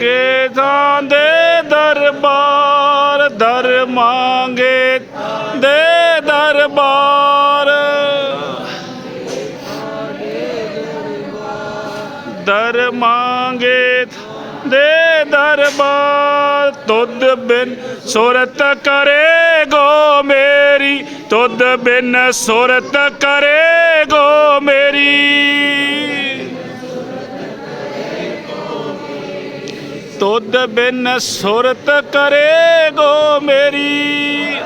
ਗੇਦਾਂ ਦੇ ਦਰਬਾਰ, ਦਰ ਮੰਗੇ ਦੇ ਦਰਬਾਰ। ਦਰ ਮੰਗੇ ਦੇ ਦਰਬਾਰ, ਤੁਧ ਬਿਨ ਸੁਰਤ ਕਰੇ ਗੋ ਮੇਰੀ। ਤੁਧ ਬਿਨ ਸੁਰਤ ਕਰੇ ਗੋ ਮੇਰੀ। ਤੁਧ ਬਿਨ ਸੁਰਤ ਕਰੇ ਗੋ ਮੇਰੀ।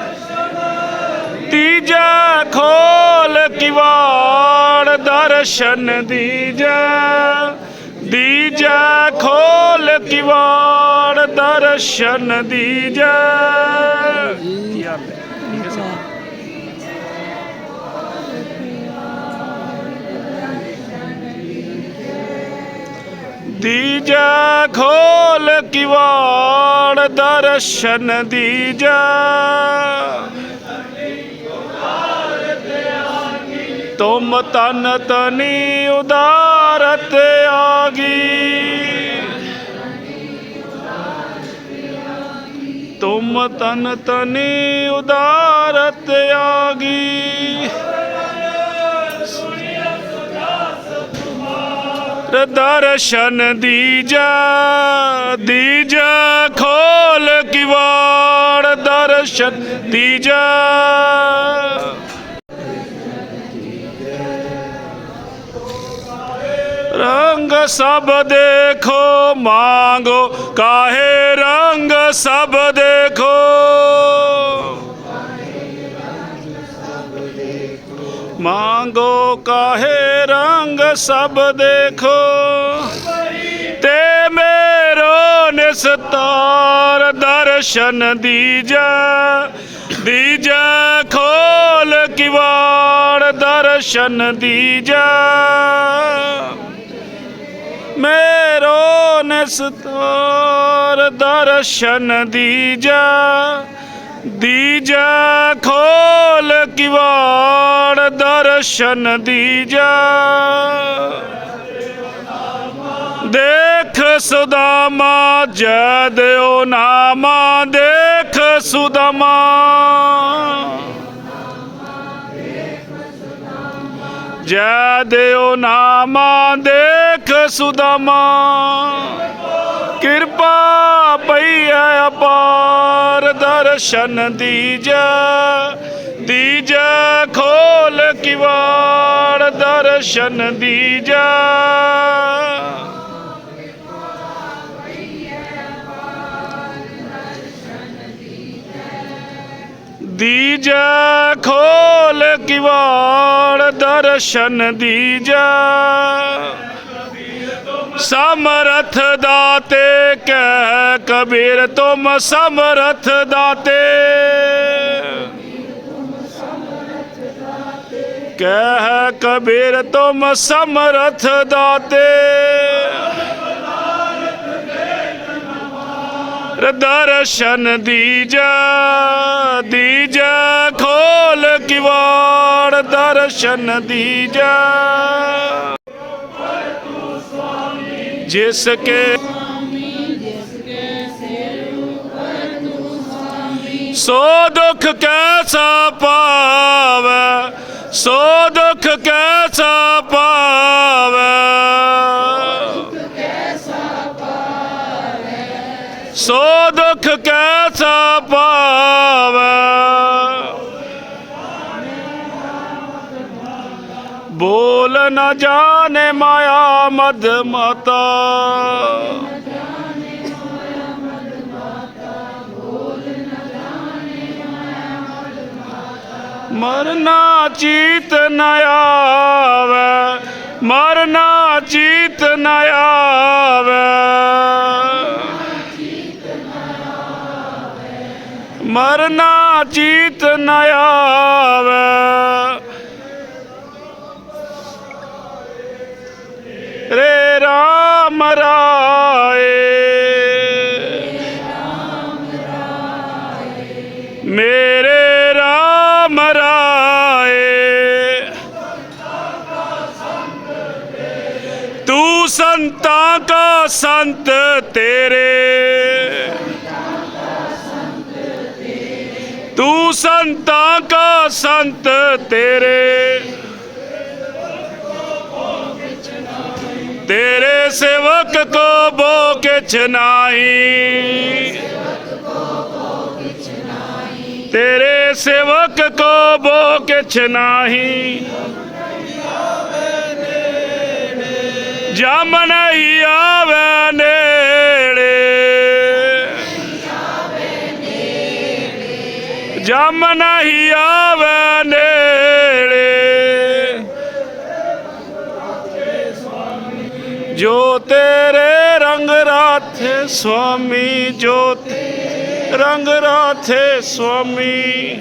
ਤੀਜਾ ਖੋਲ ਕਿਵਾੜ ਦਰਸ਼ਨ ਦੀਜਾ। ਦੀਜਾ ਖੋਲ ਕਿਵਾੜ ਦਰਸ਼ਨ ਦੀਜਾ। ਕੀ ਹਾਲ ਦੀਜੈ ਖੋਲ ਕਿਵਾੜ ਦਰਸ਼ਨ ਦੀਜਾ। ਤੁਮ ਤਨ ਤਨੀ ਉਦਾਰਤ ਆਗੀ। ਤੁਮ ਤਨ ਤਨੀ ਉਦਾਰਤ ਆਗੀ। ਦਰਸ਼ਨ ਦੀਜਾ ਦੀਜਾ ਖੋਲ ਕਿਵਾੜ ਦਰਸ਼ਨ ਦੀਜਾ ਰੰਗ ਸਭ ਦੇਖੋ ਮੰਗੋ ਕਾਹੇ ਰੰਗ ਸਭ ਦੇਖੋ ਮੰਗੋ ਕਾਹੇ ਰੰਗ ਸਭ ਦੇਖੋ ਤੇ ਮੇਰੋ ਨਿਸਤਾਰ ਦਰਸ਼ਨ ਦੀਜਾ। ਦੀਜਾ ਖੋਲ ਕਿਵਾੜ ਦਰਸ਼ਨ ਦੀਜਾ। ਮੇਰੋ ਨਿਸਤਾਰ ਦਰਸ਼ਨ ਦੀਜਾ। ਦੀਜਾ ਖੋਲ ਕਿਵਾੜ ਦਰਸ਼ਨ ਦੀਜਾ ਦੇਖ ਸੁਦਾਮਾ ਜੈ ਦਿਓ ਨਾਮਾ, ਦੇਖ ਸੁਦਾਮਾ। ਦਿਓ ਨਾਮਾ, ਦੇਖ ਸੁਦਾਮਾ। ਕਿਰਪਾ ਪਈ ਹੈ ਅਪਾਰ ਦਰਸ਼ਨ ਦੀਜਾ ਦੀਜਾ ਖੋਲ ਕਿਵਾੜ ਦਰਸ਼ਨ ਦੀਜਾ ਦੀਜਾ ਖੋਲ ਕਿਵਾੜ ਦਰਸ਼ਨ ਦੀਜਾ ਸਮਰਥ ਦਾਤੇ ਕਹਿ ਕਬੀਰ ਤੁਮ ਸਮਰਥ ਦਾਤੇ ਕਹਿ ਕਬੀਰ ਤੁਮ ਸਮਰਥ ਦਾਤੇ ਦਰਸ਼ਨ ਦੀਜਾ ਦੀਜਾ ਖੋਲ ਕਿਵਾੜ ਦਰਸ਼ਨ ਦੀਜਾ ਜਿਸ ਕੇ ਸੋ ਦੁੱਖ ਕੈਸਾ ਪਾਵੇ ਸੋ ਦੁੱਖ ਕੈਸਾ ਪਾਵੇ? ਸੋ ਦੁੱਖ ਕੈਸਾ ਪਾਵੇ? ਬੋਲ ਨ ਜਾਣੇ ਮਾਇਆ ਮਦ ਮਾਤਾ। ਮਰਨਾ ਚੀਤ ਨਾ ਆਵੇ, ਮਰਨਾ ਚੀਤ ਨਾ ਆਵੇ। ਮਰਨਾ ਚੀਤ ਨਾ ਆਵੇ। ਰੇ ਰਾਮ ਰਾਏ। ਸੰਤਾਂ ਕਾ ਸੰਤ ਤੇਰੇ ਤੂੰ ਸੰਤਾਂ ਕਾ ਸੰਤ ਤੇਰੇ ਤੇਰੇ ਸੇਵਕ ਕੋ ਬੋ ਕਿਛ ਨਾਹੀ ਤੇਰੇ ਸੇਵਕ ਕੋ ਬੋ ਜਮ ਨਹੀਂ ਆਵੇ ਨੇੜੇ। ਜਮ ਨਹੀਂ ਆਵੇ ਨੇੜੇ। ਜੋ ਤੇਰੇ ਰੰਗ ਰਾਥੇ ਸੁਆਮੀ, ਜੋ ਰੰਗ ਰਾਥੇ ਸੁਆਮੀ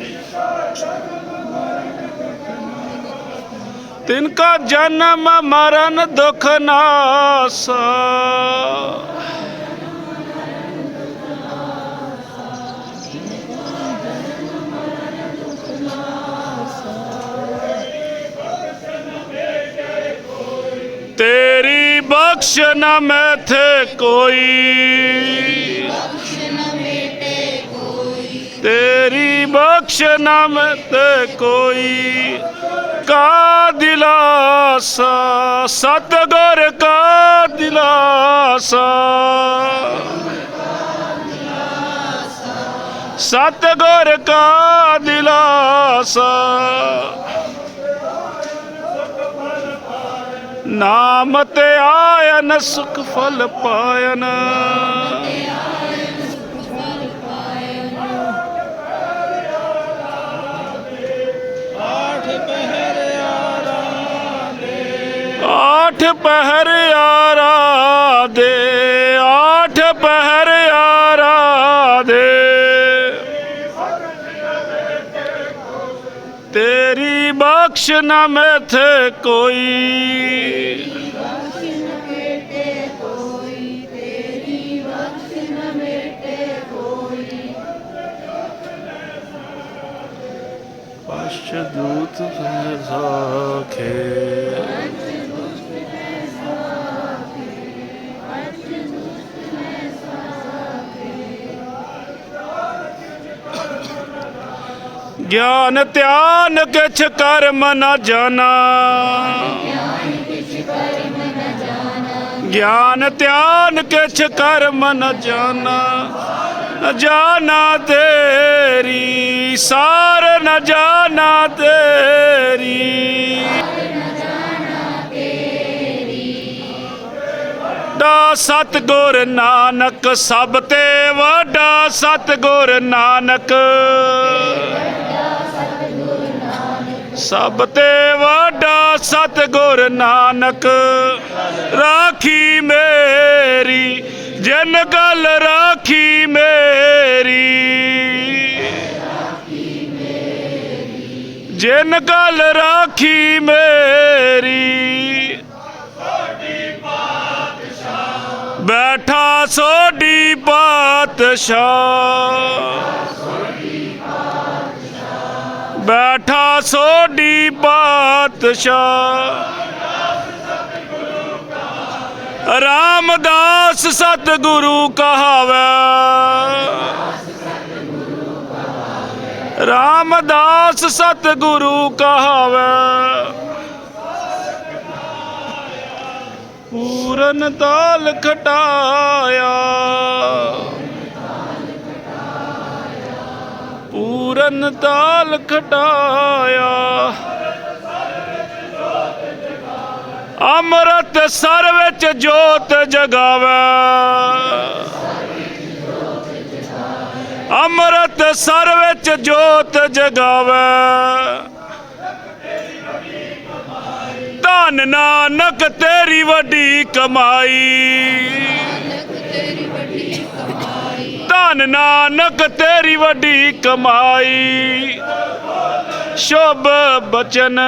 ਤਿਨ ਕਾ ਜਨਮ ਮਰਨ ਦੁਖ ਨਾਸਾ ਤੇਰੀ ਬਖਸ਼ ਨ ਮੈਥੇ ਕੋਈ ਤੇਰੀ ਬਖਸ਼ ਨ ਮੈਥੇ ਕੋਈ ਕਾ ਦਿਲਾਸਾ ਸਤਗੁਰ ਕਾ ਦਿਲਾਸਾ। ਸਤਗੁਰ ਕਾ ਦਿਲਾਸਾ। ਨਾਮ ਤੇ ਆਇਨ ਸੁਖ ਫਲ ਪਾਇਨ। ਆਠ ਪਹਿਰ ਆਰਾ ਦੇ, ਆਠ ਪਹਿਰ ਆਰਾ ਦੇ। ਤੇਰੀ ਬਖਸ਼ ਨਾ ਮੈਥੇ ਕੋਈ। ਪਸ਼ ਦੂਤ ਹੈ ਸਾਖੇ ਗਿਆਨ ਧਿਆਨ ਕਿਛ ਕਰਮ ਨ ਜਾਣਾ। ਗਿਆਨ ਧਿਆਨ ਕਿਛ ਕਰਮ ਨ ਜਾਣਾ। ਜਾਣਾ ਤੇਰੀ, ਸਾਰ ਨ ਜਾਣਾ ਤੇਰੀ। ਵੱਡਾ ਸਤਗੁਰ ਨਾਨਕ ਸਭ ਤੇ ਵੱਡਾ ਸਤਗੁਰ ਨਾਨਕ। ਸਭ ਤੇ ਵੱਡਾ ਸਤਗੁਰ ਨਾਨਕ, ਰਾਖੀ ਮੇਰੀ, ਜਿਨ ਗੱਲ ਰਾਖੀ ਮੇਰੀ। ਜਿਨ ਗੱਲ ਰਾਖੀ ਮੇਰੀ, ਬੈਠਾ ਸੋਡੀ ਪਾਤਸ਼ਾਹ। ਬੈਠਾ ਸੋਢੀ ਪਾਤਸ਼ਾਹ ਰਾਮਦਾਸ ਸਤਿਗੁਰੂ ਕਹਾਵੇ। ਰਾਮਦਾਸ ਸਤਿਗੁਰੂ ਕਹਾਵੇ। ਪੂਰਨ ਤਾਲ ਖਟਾਇਆ। ਪੂਰਨ ਤਾਲ ਖਟਾਇਆ। ਅੰਮ੍ਰਿਤ ਸਰ ਵਿੱਚ ਜੋਤ ਜਗਾਵੇ। ਅੰਮ੍ਰਿਤ ਸਰ ਵਿੱਚ ਜੋਤ ਜਗਾਵੇ। ਧੰਨ ਨਾਨਕ ਤੇਰੀ ਵੱਡੀ ਕਮਾਈ। ਧੰਨ ਨਾਨਕ, ਤੇਰੀ ਵੱਡੀ ਕਮਾਈ। ਸ਼ੁਭ ਬਚਨ।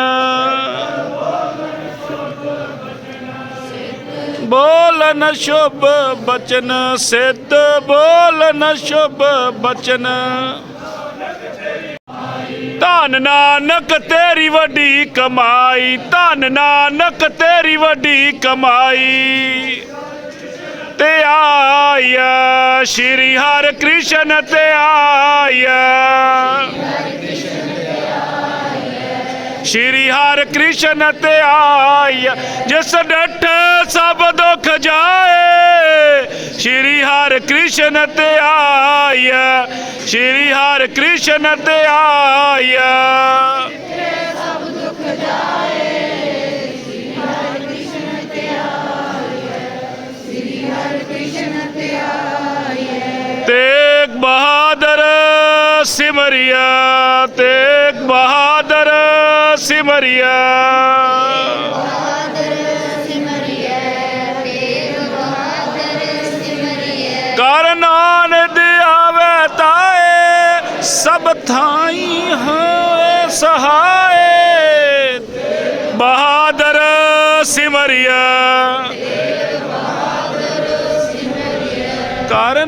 ਬੋਲਨ ਸ਼ੁਭ ਬਚਨ, ਸਿੱਧ ਬੋਲਨ ਸ਼ੁਭ ਬਚਨ। ਧੰਨ ਨਾਨਕ, ਤੇਰੀ ਵੱਡੀ ਕਮਾਈ। ਧੰਨ ਨਾਨਕ, ਤੇਰੀ ਵੱਡੀ ਕਮਾਈ। ਤੇ ਆਇਆ, ਸ਼੍ਰੀ ਹਰਿ ਕ੍ਰਿਸ਼ਨ ਤੇ ਆਇਆ। ਸ਼੍ਰੀ ਹਰਿ ਕ੍ਰਿਸ਼ਨ ਤੇ ਆਇਆ, ਜਿਸ ਡਠ ਸਭ ਦੁੱਖ ਜਾਏ। ਸ਼੍ਰੀ ਹਰਿ ਕ੍ਰਿਸ਼ਨ ਤੇ ਆਇਆ, ਸ਼੍ਰੀ ਹਰਿ ਕ੍ਰਿਸ਼ਨ ਤੇ ਆਇਆ। ਤੇਗ ਸਿਮਰਿਆ ਤੇਗ ਬਹਾਦਰ ਸਿਮਰਿਆ। ਕਰ ਨਾਨਕ ਆਵੇ ਤਾਏ, ਸਭ ਥਾਈ ਹੋਏ ਸਹਾਏ। ਬਹਾਦਰ ਸਿਮਰਿਆ। ਕਰ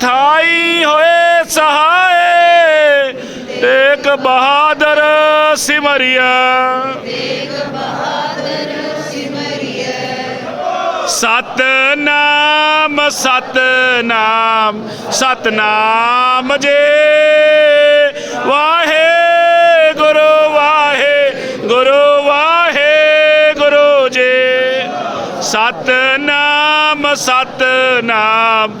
ਥਾਈ ਹੋਏ ਸਹਾਏ, ਤੇਗ ਬਹਾਦਰ ਸਿਮਰਿਆ। ਸਤਨਾਮ ਸਤਨਾਮ ਸਤਨਾਮ ਜੇ। ਵਾਹੇ ਗੁਰੂ ਵਾਹੇ ਗੁਰੂ ਵਾਹੇ ਗੁਰੂ ਜੇ। ਸਤਨਾਮ ਸਤਨਾਮ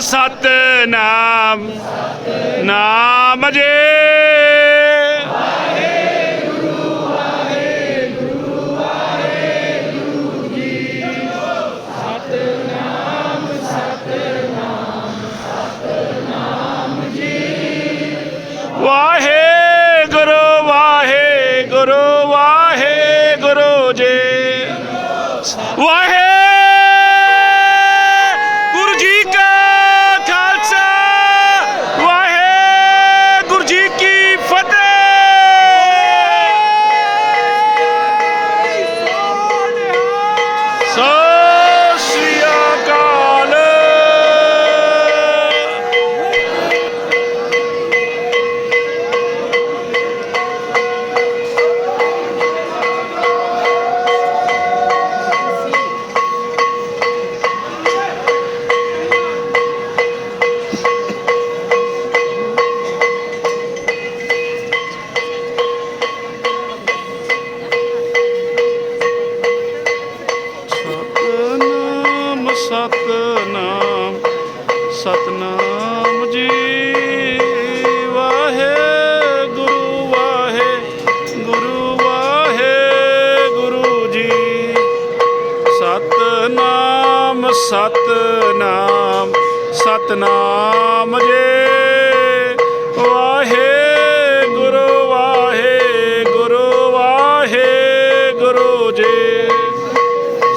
ਸਤਨਾਮ ਨਾਮ ਜੇ। ਸਤਿ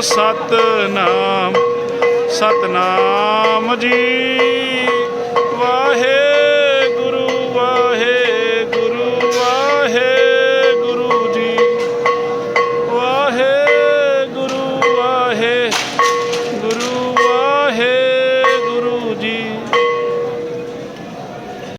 ਸਤਨਾਮ ਸਤਨਾਮ ਸਤਨਾਮ ਜੀ।